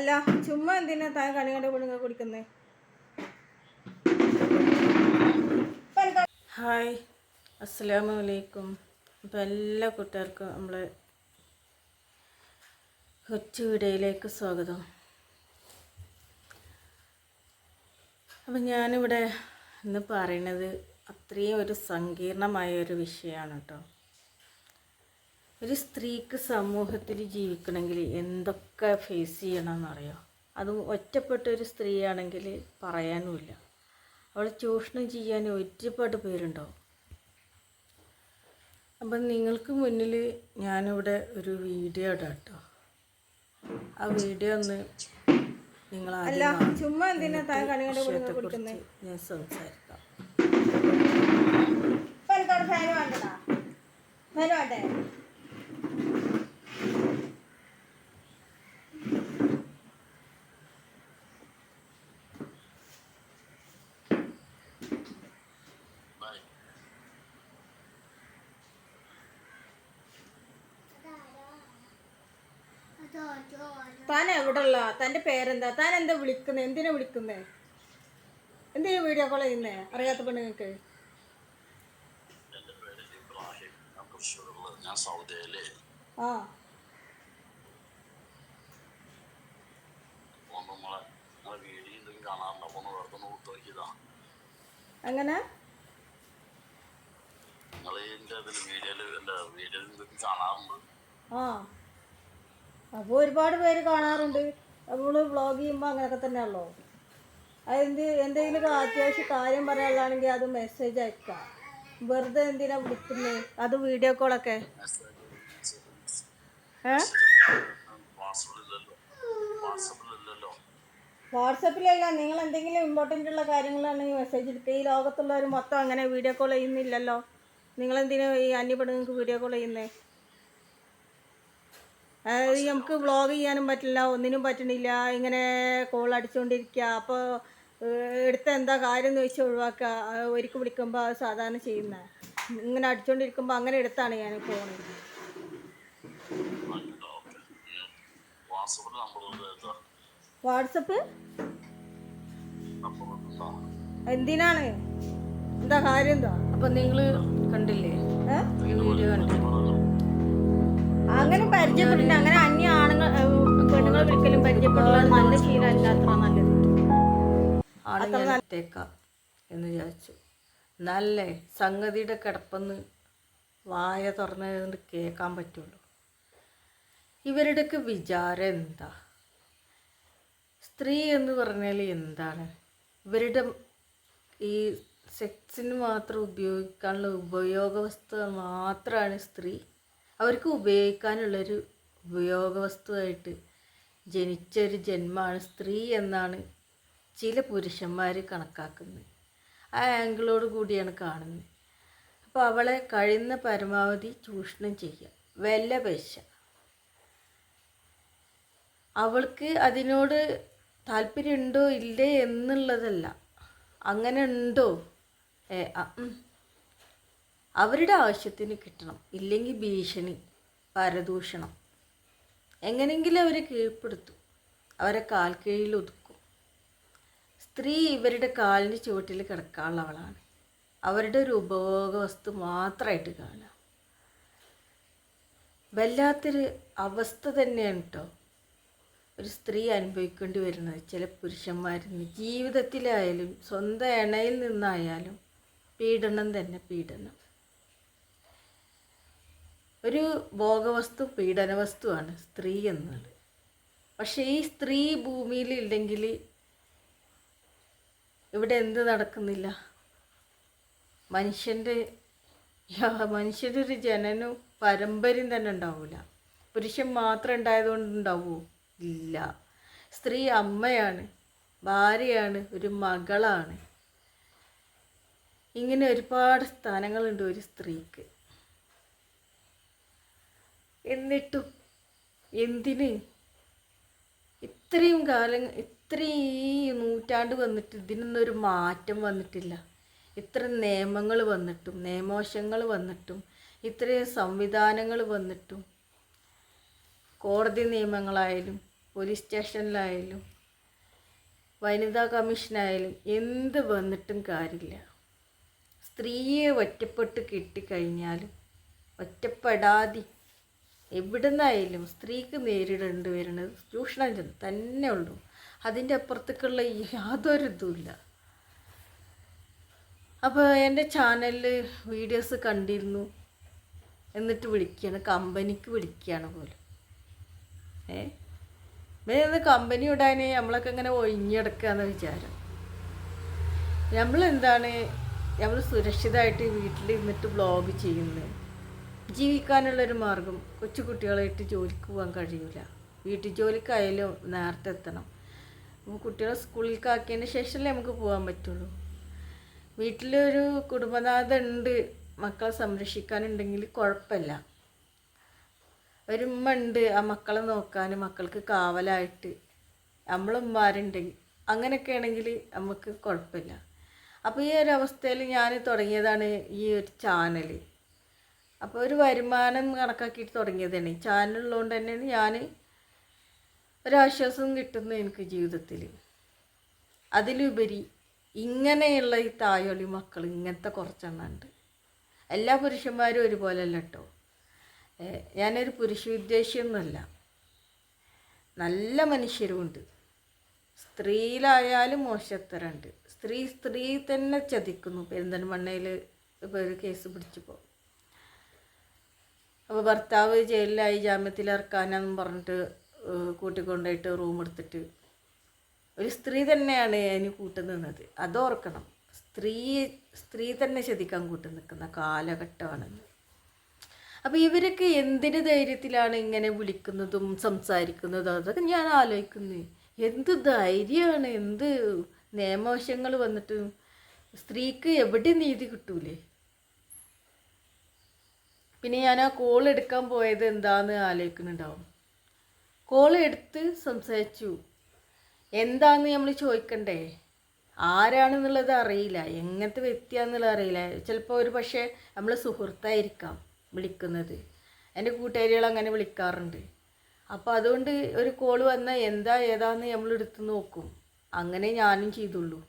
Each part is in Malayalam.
അല്ല ചുമ്മാ എന്തിനാ താൻ കണി കുടുങ്ങ കുടിക്കുന്നേ? ഹായ് അസ്സലാമു അലൈക്കും. അപ്പം എല്ലാ കൂട്ടുകാർക്കും നമ്മൾ കൊച്ചു വീഡിയോയിലേക്ക് സ്വാഗതം. അപ്പം ഞാനിവിടെ ഇന്ന് പറയണത് അത്രയും ഒരു സങ്കീർണമായ ഒരു വിഷയമാണ് കേട്ടോ. ഒരു സ്ത്രീക്ക് സമൂഹത്തിൽ ജീവിക്കണമെങ്കിൽ എന്തൊക്കെ ഫേസ് ചെയ്യണമെന്നറിയോ? അതും ഒറ്റപ്പെട്ട ഒരു സ്ത്രീയാണെങ്കിൽ പറയാനുമില്ല. അവളെ ചൂഷണം ചെയ്യാൻ ഒരുപാട് പേരുണ്ടാവും. അപ്പം നിങ്ങൾക്ക് മുന്നിൽ ഞാനിവിടെ ഒരു വീഡിയോ ഇടാം കേട്ടോ ആ വീഡിയോ ഒന്ന് നിങ്ങൾ ഞാൻ സംസാരിക്കാം. ഫാൻ ഫാൻ വേണ്ടേ? താൻ എവിടെയുള്ള തന്റെ പേരെന്താ? താൻ എന്താ വിളിക്കുന്നത് എന്തിനാ വിളിക്കുന്നേ? എന്തിനാ വീഡിയോ കോൾ ചെയ്യുന്നേ? അറിയാത്ത പെണ്ണുങ്ങൾക്ക്. ആ. അങ്ങനെ? നിങ്ങൾ ഇതിന്റെ ഇതിൽ വീഡിയോയിൽ എന്റെ വീഡിയോയിൽ എന്തെങ്കിലും കാണാറുണ്ട് ആ അപ്പോൾ ഒരുപാട് പേര് കാണാറുണ്ട്. നമ്മൾ വ്ളോഗ് ചെയ്യുമ്പോൾ അങ്ങനെയൊക്കെ തന്നെയാണല്ലോ. അതെന്ത് എന്തെങ്കിലും അത്യാവശ്യ കാര്യം പറയാനുള്ളതാണെങ്കിൽ അത് മെസ്സേജ് അയക്കാം. വെറുതെ എന്തിനാ വിളിക്കുന്നത് അത് വീഡിയോ കോളൊക്കെ ഏ? വാട്സപ്പിലല്ല നിങ്ങൾ എന്തെങ്കിലും ഇമ്പോർട്ടന്റ് ഉള്ള കാര്യങ്ങളാണെങ്കിൽ മെസ്സേജ് എടുക്കുക ഈ ലോകത്തുള്ളവർ മൊത്തം അങ്ങനെ വീഡിയോ കോൾ ചെയ്യുന്നില്ലല്ലോ. നിങ്ങളെന്തിനാ ഈ അന്യപ്പെടുങ്ങൾക്ക് വീഡിയോ കോൾ ചെയ്യുന്നേ? അതായത് നമുക്ക് വ്ളോഗ് ചെയ്യാനും പറ്റില്ല ഒന്നിനും പറ്റണില്ല ഇങ്ങനെ കോൾ അടിച്ചുകൊണ്ടിരിക്കുക അപ്പോൾ എടുത്ത എന്താ കാര്യം എന്ന് വെച്ച് ഒഴിവാക്കുക ഒരിക്കൽ വിളിക്കുമ്പോൾ അത് സാധാരണ ചെയ്യുന്ന. ഇങ്ങനെ അടിച്ചുകൊണ്ടിരിക്കുമ്പോൾ അങ്ങനെ എടുത്താണ് ഞാൻ ഫോൺ വാട്സപ്പ്? എന്താ എന്തിനാണ്? എന്താ കാര്യം എന്താ? അപ്പം നിങ്ങൾ കണ്ടില്ലേ? ഏഹ് പരിചയപ്പെട്ടില്ല അങ്ങനെ അന്യ ആണുങ്ങൾ പെണ്ണുങ്ങൾ വിളിക്കലും പരിചയപ്പെടലാണ്. നല്ല ശീലമല്ല അത്ര നല്ലത് ആളെ ഞാൻ ഇട്ടേക്കാം എന്ന് വിചാരിച്ചു. നല്ലേ സംഗതിയുടെ കിടപ്പെന്ന് വായ തുറന്നത് കേൾക്കാൻ പറ്റുള്ളൂ. ഇവരുടെയൊക്കെ വിചാരം എന്താ? സ്ത്രീ എന്ന് പറഞ്ഞാൽ എന്താണ്? ഇവരുടെ ഈ സെക്സിന് മാത്രം ഉപയോഗിക്കാനുള്ള ഉപയോഗ വസ്തു മാത്രമാണ് സ്ത്രീ. അവർക്ക് ഉപയോഗിക്കാനുള്ളൊരു ഉപയോഗ വസ്തുവായിട്ട് ജനിച്ചൊരു ജന്മമാണ് സ്ത്രീ എന്നാണ് ചില പുരുഷന്മാർ കണക്കാക്കുന്നത്. ആ ആംഗിളോട് കൂടിയാണ് കാണുന്നത്. അപ്പോൾ അവളെ കഴിയുന്ന പരമാവധി ചൂഷണം ചെയ്യുക. വില പശ. അവൾക്ക് അതിനോട് താല്പര്യമുണ്ടോ ഇല്ലേ എന്നുള്ളതല്ല. അങ്ങനെ ഉണ്ടോ? ഏ. അവരുടെ ആവശ്യത്തിന് കിട്ടണം. ഇല്ലെങ്കിൽ ഭീഷണി പരദൂഷണം. എങ്ങനെങ്കിലും അവരെ കീഴ്പ്പെടുത്തും. അവരെ കാൽ കീഴിൽ ഒതുക്കും. സ്ത്രീ ഇവരുടെ കാലിന് ചുവട്ടിൽ കിടക്കാനുള്ളവളാണ് അവരുടെ ഒരു ഉപഭോഗ വസ്തു മാത്രമായിട്ട് കാണുക. വല്ലാത്തൊരു അവസ്ഥ തന്നെയാണ് കേട്ടോ ഒരു സ്ത്രീ അനുഭവിക്കേണ്ടി വരുന്നത്. ചില പുരുഷന്മാരിൽ നിന്ന് ജീവിതത്തിലായാലും സ്വന്തം ഇണയിൽ നിന്നായാലും പീഡനം തന്നെ പീഡനം. ഒരു ഭോഗവസ്തു പീഡന വസ്തുവാണ് സ്ത്രീ എന്നുള്ളത് പക്ഷേ ഈ സ്ത്രീ ഭൂമിയിൽ ഇല്ലെങ്കിൽ ഇവിടെ എന്ത് നടക്കുന്നില്ല? മനുഷ്യന്റെ മനുഷ്യന്റെ ഒരു ജനനം പരമ്പരയും തന്നെ ഉണ്ടാവില്ല പുരുഷൻ മാത്രം ഉണ്ടായതുകൊണ്ട് ഉണ്ടാവുമോ ഇല്ല. സ്ത്രീ അമ്മയാണ് ഭാര്യയാണ് ഒരു മകളാണ്. ഇങ്ങനെ ഒരുപാട് സ്ഥാനങ്ങളുണ്ട് ഒരു സ്ത്രീക്ക്. എന്നിട്ടും എന്തിന്? ഇത്രയും കാലം ഇത്രയും ഈ നൂറ്റാണ്ട് വന്നിട്ട് ഇതിനൊന്നും ഒരു മാറ്റം വന്നിട്ടില്ല. ഇത്ര നിയമങ്ങൾ വന്നിട്ടും നിയമോശങ്ങൾ വന്നിട്ടും ഇത്രയും സംവിധാനങ്ങൾ വന്നിട്ടും. കോടതി നിയമങ്ങളായാലും പോലീസ് സ്റ്റേഷനിലായാലും വനിതാ കമ്മീഷനായാലും എന്ത് വന്നിട്ടും കാര്യമില്ല. സ്ത്രീയെ ഒറ്റപ്പെട്ട് കിട്ടിക്കഴിഞ്ഞാലും ഒറ്റപ്പെടാതെ എവിടുന്നായാലും സ്ത്രീക്ക് നേരിടേണ്ടി വരുന്നത് ചൂഷണം തന്നെ ഉള്ളൂ. അതിന്റെ അപ്പുറത്തേക്കുള്ള യാതൊരു ഇതുമില്ല. അപ്പോൾ എന്റെ ചാനലിൽ വീഡിയോസ് കണ്ടിരുന്നു എന്നിട്ട് വിളിക്കുകയാണ്. കമ്പനിക്ക് വിളിക്കുകയാണ് പോലും. ഏ? വേറെ കമ്പനി ഇടാനെ നമ്മളൊക്കെ ഇങ്ങനെ ഒഴിഞ്ഞെടുക്കുകയെന്ന് വിചാരം. നമ്മളെന്താണ്? നമ്മൾ സുരക്ഷിതമായിട്ട് വീട്ടിൽ ഇരുന്നിട്ട് ബ്ലോഗ് ചെയ്യുന്നത്. ജീവിക്കാനുള്ളൊരു മാർഗം കൊച്ചു കുട്ടികളായിട്ട് ജോലിക്ക് പോകാൻ കഴിയില്ല വീട്ടു ജോലിക്കായാലും നേരത്തെ എത്തണം. കുട്ടികളെ സ്കൂളിലേക്ക് ആക്കിയതിന് ശേഷമല്ലേ നമുക്ക് പോകാൻ പറ്റുള്ളൂ. വീട്ടിലൊരു കുടുംബനാഥ ഉണ്ട് മക്കളെ സംരക്ഷിക്കാനുണ്ടെങ്കിൽ കുഴപ്പമില്ല. ഒരു ഉണ്ട് ആ മക്കളെ നോക്കാൻ മക്കൾക്ക് കാവലായിട്ട്. നമ്മളുമ്മാരുണ്ടെങ്കിൽ അങ്ങനെയൊക്കെ ആണെങ്കിൽ നമുക്ക് കുഴപ്പമില്ല. അപ്പോൾ ഈ ഒരു അവസ്ഥയിൽ ഞാൻ തുടങ്ങിയതാണ് ഈ ഒരു ചാനൽ അപ്പോൾ ഒരു വരുമാനം കണക്കാക്കിയിട്ട് തുടങ്ങിയതാണ്. ഈ ചാനലുള്ളതുകൊണ്ട് തന്നെയാണ് ഞാൻ ഒരാശ്വാസം കിട്ടുന്നു എനിക്ക് ജീവിതത്തിൽ അതിലുപരി ഇങ്ങനെയുള്ള ഈ തായോളി മക്കൾ ഇങ്ങനത്തെ കുറച്ചെണ്ണുണ്ട്. എല്ലാ പുരുഷന്മാരും ഒരുപോലെ അല്ല കേട്ടോ ഞാനൊരു പുരുഷ വിദ്വേഷിയൊന്നുമല്ല നല്ല മനുഷ്യരുമുണ്ട്. സ്ത്രീയിലായാലും മോശത്തരുണ്ട് സ്ത്രീ സ്ത്രീ തന്നെ ചതിക്കുന്നു. പെരിന്തൽമണ്ണയിൽ ഇപ്പോൾ ഒരു കേസ് പിടിച്ചപ്പോൾ അപ്പോൾ ഭർത്താവ് ജയിലിലായി ജാമ്യത്തിൽ ഇറക്കാനാന്നും പറഞ്ഞിട്ട് കൂട്ടിക്കൊണ്ടായിട്ട് റൂം എടുത്തിട്ട്. ഒരു സ്ത്രീ തന്നെയാണ് അതിന് കൂട്ടു നിന്നത്. അതോർക്കണം സ്ത്രീ സ്ത്രീ തന്നെ ചതിക്കാൻ കൂട്ടു നിൽക്കുന്ന കാലഘട്ടമാണെന്ന് അപ്പോൾ ഇവരൊക്കെ എന്തിന് ധൈര്യത്തിലാണ് ഇങ്ങനെ വിളിക്കുന്നതും സംസാരിക്കുന്നതും? അതൊക്കെ ഞാൻ ആലോചിക്കുന്നത് എന്ത് ധൈര്യമാണ്? എന്ത് നിയമവശങ്ങൾ വന്നിട്ട് സ്ത്രീക്ക് എവിടെ നീതി കിട്ടൂലേ? പിന്നെ ഞാൻ ആ കോൾ എടുക്കാൻ പോയത് എന്താന്ന് ആലോചിക്കുന്നുണ്ടാവും. കോൾ എടുത്ത് സംസാരിച്ചു. എന്താന്ന് നമ്മൾ ചോദിക്കണ്ടേ? ആരാണെന്നുള്ളത് അറിയില്ല. എങ്ങനത്തെ വ്യക്തിയാണെന്നുള്ളത് അറിയില്ല. ചിലപ്പോൾ ഒരു പക്ഷേ നമ്മൾ സുഹൃത്തായിരിക്കാം വിളിക്കുന്നത്. എന്റെ കൂട്ടുകാരികൾ അങ്ങനെ വിളിക്കാറുണ്ട്. അപ്പോൾ അതുകൊണ്ട് ഒരു കോൾ വന്നാൽ എന്താ ഏതാന്ന് നമ്മൾ എടുത്ത് നോക്കും. അങ്ങനെ ഞാനും ചെയ്തുള്ളൂ.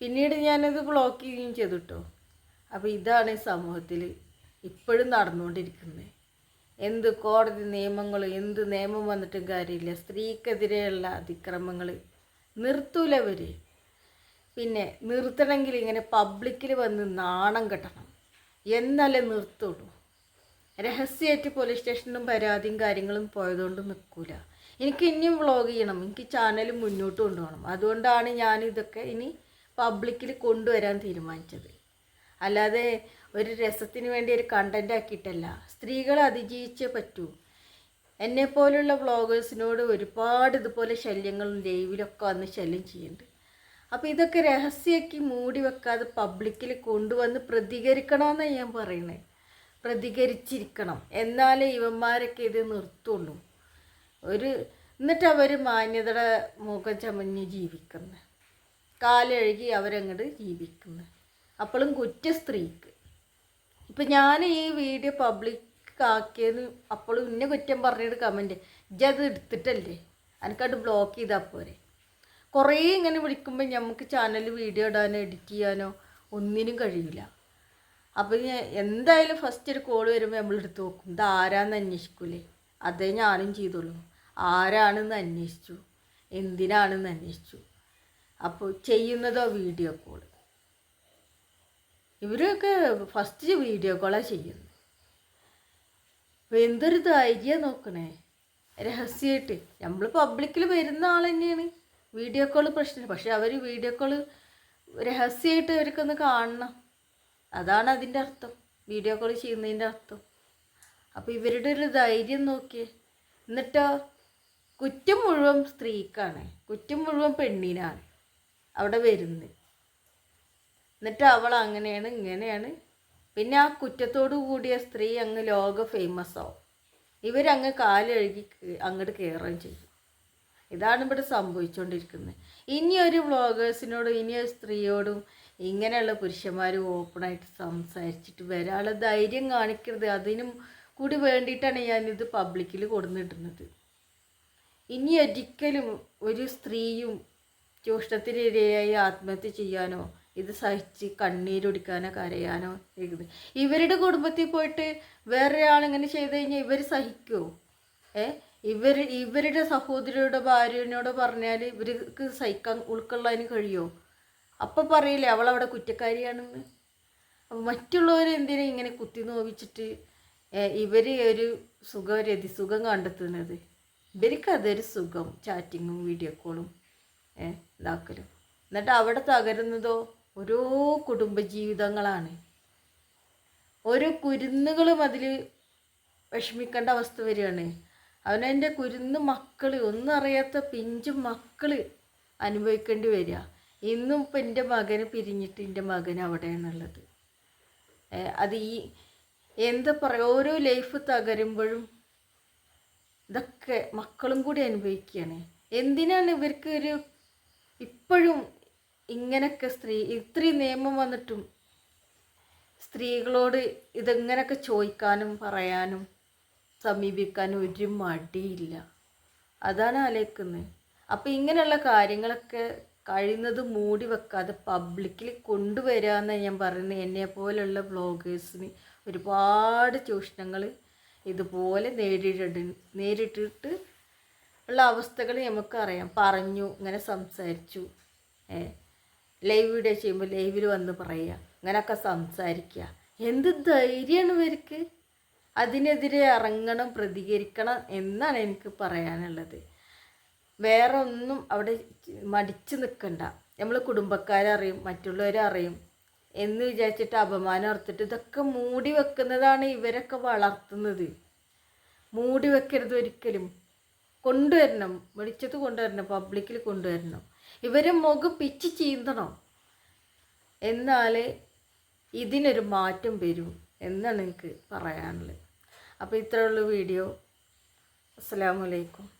പിന്നീട് ഞാനത് ബ്ലോക്ക് ചെയ്യുകയും ചെയ്തു കേട്ടോ അപ്പോൾ ഇതാണ് സമൂഹത്തിൽ ഇപ്പോഴും നടന്നുകൊണ്ടിരിക്കുന്നത് എന്ത് കോടതി നിയമങ്ങൾ എന്ത് നിയമം വന്നിട്ടും കാര്യമില്ല. സ്ത്രീക്കെതിരെയുള്ള അതിക്രമങ്ങൾ നിർത്തൂലവർ പിന്നെ നിർത്തണമെങ്കിൽ ഇങ്ങനെ പബ്ലിക്കിൽ വന്ന് നാണം കെട്ടണം. എന്നാലേ നിർത്തുള്ളൂ. രഹസ്യമായിട്ട് പോലീസ് സ്റ്റേഷനിലും പരാതിയും കാര്യങ്ങളും പോയതുകൊണ്ട് നിൽക്കൂല. എനിക്ക് ഇനിയും വ്ളോഗ് ചെയ്യണം. എനിക്ക് ചാനൽ മുന്നോട്ട് കൊണ്ടുപോകണം. അതുകൊണ്ടാണ് ഞാൻ ഇതൊക്കെ ഇനി പബ്ലിക്കിൽ കൊണ്ടുവരാൻ തീരുമാനിച്ചത്. അല്ലാതെ ഒരു രസത്തിന് വേണ്ടി ഒരു കണ്ടന്റ് ആക്കിയിട്ടല്ല. സ്ത്രീകളെ അതിജീവിച്ചേ പറ്റൂ. എന്നെപ്പോലുള്ള വ്ളോഗേഴ്സിനോട് ഒരുപാട് ഇതുപോലെ ശല്യങ്ങളും ലൈവിലൊക്കെ വന്ന് ശല്യം ചെയ്യുന്നുണ്ട് അപ്പോൾ ഇതൊക്കെ രഹസ്യമാക്കി മൂടി വെക്കാതെ പബ്ലിക്കിൽ കൊണ്ടുവന്ന് പ്രതികരിക്കണമെന്നാണ് ഞാൻ പറയുന്നത് പ്രതികരിച്ചിരിക്കണം. എന്നാലേ ഇവന്മാരൊക്കെ ഇത് നിർത്തുള്ളൂ. ഒരു എന്നിട്ട് അവർ മാന്യതയുടെ മുഖം ചമഞ്ഞ് ജീവിക്കുന്നു. കാലഴുകി അവരങ്ങോട്ട് ജീവിക്കുന്നു. അപ്പോഴും കുറ്റ സ്ത്രീക്ക് ഇപ്പം ഞാൻ ഈ വീഡിയോ പബ്ലിക് ആക്കിയത് അപ്പോഴും ഇന്നെ കുറ്റം പറഞ്ഞിട്ട് കമന്റ് ഇജത് എടുത്തിട്ടല്ലേ? എനിക്കത് ബ്ലോക്ക് ചെയ്താൽ പോരെ. കുറേ ഇങ്ങനെ വിളിക്കുമ്പോൾ നമുക്ക് ചാനലിൽ വീഡിയോ ഇടാനോ എഡിറ്റ് ചെയ്യാനോ ഒന്നിനും കഴിയില്ല അപ്പോൾ എന്തായാലും ഫസ്റ്റ് ഒരു കോൾ വരുമ്പോൾ നമ്മൾ എടുത്ത് നോക്കും. ഇത് ആരാന്ന് അന്വേഷിക്കൂലേ? അതേ ഞാനും ചെയ്തോളൂ. ആരാണെന്ന് അന്വേഷിച്ചു? എന്തിനാണെന്ന് അന്വേഷിച്ചു? അപ്പോൾ ചെയ്യുന്നതോ വീഡിയോ കോൾ ഇവരൊക്കെ ഫസ്റ്റ് വീഡിയോ കോളാണ് ചെയ്യുന്നത് അപ്പോൾ എന്തൊരു ധൈര്യം നോക്കണേ? രഹസ്യമായിട്ട് നമ്മൾ പബ്ലിക്കിൽ വരുന്ന ആൾ തന്നെയാണ്. വീഡിയോ കോൾ പ്രശ്നം പക്ഷെ അവർ വീഡിയോ കോൾ രഹസ്യമായിട്ട് അവർക്കൊന്ന് കാണണം. അതാണ് അതിന്റെ അർത്ഥം. വീഡിയോ കോൾ ചെയ്യുന്നതിന്റെ അർത്ഥം. അപ്പോൾ ഇവരുടെ ഒരു ധൈര്യം നോക്കിയേ. എന്നിട്ടോ? കുറ്റം മുഴുവൻ സ്ത്രീക്കാണ്. കുറ്റം മുഴുവൻ പെണ്ണിനാണ് അവിടെ വരുന്നത് എന്നിട്ട് അവൾ അങ്ങനെയാണ് ഇങ്ങനെയാണ്. പിന്നെ ആ കുറ്റത്തോടു കൂടിയ സ്ത്രീ അങ്ങ് ലോക ഫേമസ് ആവും. ഇവരങ്ങ് കാലഴുകി അങ്ങോട്ട് കയറുകയും ചെയ്യും. ഇതാണ് ഇവിടെ സംഭവിച്ചുകൊണ്ടിരിക്കുന്നത് ഇനി ഒരു വ്ളോഗേഴ്സിനോടും ഇനി ഒരു സ്ത്രീയോടും ഇങ്ങനെയുള്ള പുരുഷന്മാർ ഓപ്പണായിട്ട് സംസാരിച്ചിട്ട് വരാനുള്ള ധൈര്യം കാണിക്കരുത്. അതിനും കൂടി വേണ്ടിയിട്ടാണ് ഞാനിത് പബ്ലിക്കിൽ കൊടുന്നിടുന്നത്. ഇനി ഒരിക്കലും ഒരു സ്ത്രീയും ചൂഷണത്തിനിരയായി ആത്മഹത്യ ചെയ്യാനോ ഇത് സഹിച്ച് കണ്ണീരൊടിക്കാനോ കരയാനോ ചെയ്ത്. ഇവരുടെ കുടുംബത്തിൽ പോയിട്ട് വേറൊരാളിങ്ങനെ ചെയ്ത് കഴിഞ്ഞാൽ ഇവർ സഹിക്കുമോ ഏ? ഇവർ ഇവരുടെ സഹോദരിയുടെ ഭാര്യനോട് പറഞ്ഞാൽ ഇവർക്ക് സഹിക്കാൻ ഉൾക്കൊള്ളാൻ കഴിയുമോ അപ്പം പറയില്ലേ അവളവിടെ കുറ്റക്കാരിയാണെന്ന്. അപ്പോൾ മറ്റുള്ളവർ എന്തിനാ ഇങ്ങനെ കുത്തി നോവിച്ചിട്ട് ഇവർ ഒരു സുഖം രതിസുഖം കണ്ടെത്തുന്നത്? ഇവർക്ക് അതൊരു സുഖം ചാറ്റിങ്ങും വീഡിയോ കോളും ഇതാക്കലും. എന്നിട്ട് അവിടെ തകരുന്നതോ? ഓരോ കുടുംബജീവിതങ്ങളാണ്. ഓരോ കുരുന്നുകളും അതിൽ വിഷമിക്കേണ്ട അവസ്ഥ വരികയാണ്. അവനെന്റെ കുരുന്ന് മക്കൾ ഒന്നും അറിയാത്ത പിഞ്ചു മക്കൾ അനുഭവിക്കേണ്ടി വരിക. ഇന്നും ഇപ്പം എന്റെ മകന് പിരിഞ്ഞിട്ട് എന്റെ മകൻ അവിടെയാണുള്ളത്. അത് ഈ എന്താ പറയുക ഓരോ ലൈഫ് തകരുമ്പോഴും ഇതൊക്കെ മക്കളും കൂടി അനുഭവിക്കുകയാണ്. എന്തിനാണ് ഇവർക്ക് ഒരു ഇപ്പോഴും ഇങ്ങനൊക്കെ സ്ത്രീ ഇത്രയും നിയമം വന്നിട്ടും സ്ത്രീകളോട് ഇതെങ്ങനെയൊക്കെ ചോദിക്കാനും പറയാനും സമീപിക്കാനും ഒരു മടിയില്ല. അതാണ് ആലോചിക്കുന്നത് അപ്പം ഇങ്ങനെയുള്ള കാര്യങ്ങളൊക്കെ കഴിയുന്നത് മൂടി വെക്കാതെ പബ്ലിക്കിൽ കൊണ്ടുവരാമെന്ന് ഞാൻ പറയുന്നത് എന്നെ പോലെയുള്ള ബ്ലോഗേഴ്സിന് ഒരുപാട് ചൂഷണങ്ങൾ ഇതുപോലെ നേരിട്ട് നേരിട്ടിട്ട് ഉള്ള അവസ്ഥകൾ നമുക്കറിയാം പറഞ്ഞു ഇങ്ങനെ സംസാരിച്ചു. ലൈവ് വീഡിയോ ചെയ്യുമ്പോൾ ലൈവിൽ വന്ന് പറയുക അങ്ങനെയൊക്കെ സംസാരിക്കുക എന്ത് ധൈര്യമാണ് ഇവർക്ക്? അതിനെതിരെ ഇറങ്ങണം പ്രതികരിക്കണം എന്നാണ് എനിക്ക് പറയാനുള്ളത്. വേറെ ഒന്നും അവിടെ മടിച്ചു നിൽക്കണ്ട നമ്മൾ കുടുംബക്കാരറിയും മറ്റുള്ളവരറിയും എന്ന് വിചാരിച്ചിട്ട് അപമാനം ഓർത്തിട്ട് ഇതൊക്കെ മൂടി വെക്കുന്നതാണ് ഇവരൊക്കെ വളർത്തുന്നത്. മൂടി വെക്കരുത് ഒരിക്കലും. കൊണ്ടുവരണം. വെളിച്ചത്ത് കൊണ്ടുവരണം. പബ്ലിക്കിൽ കൊണ്ടുവരണം. ഇവരെ മുഖം പിച്ച് ചീന്തണം. എന്നാലേ ഇതിനൊരു മാറ്റം വരും എന്നാണ് എനിക്ക് പറയാനുള്ളത്. അപ്പോൾ ഇത്രയുള്ള വീഡിയോ. അസ്സാം വലൈക്കും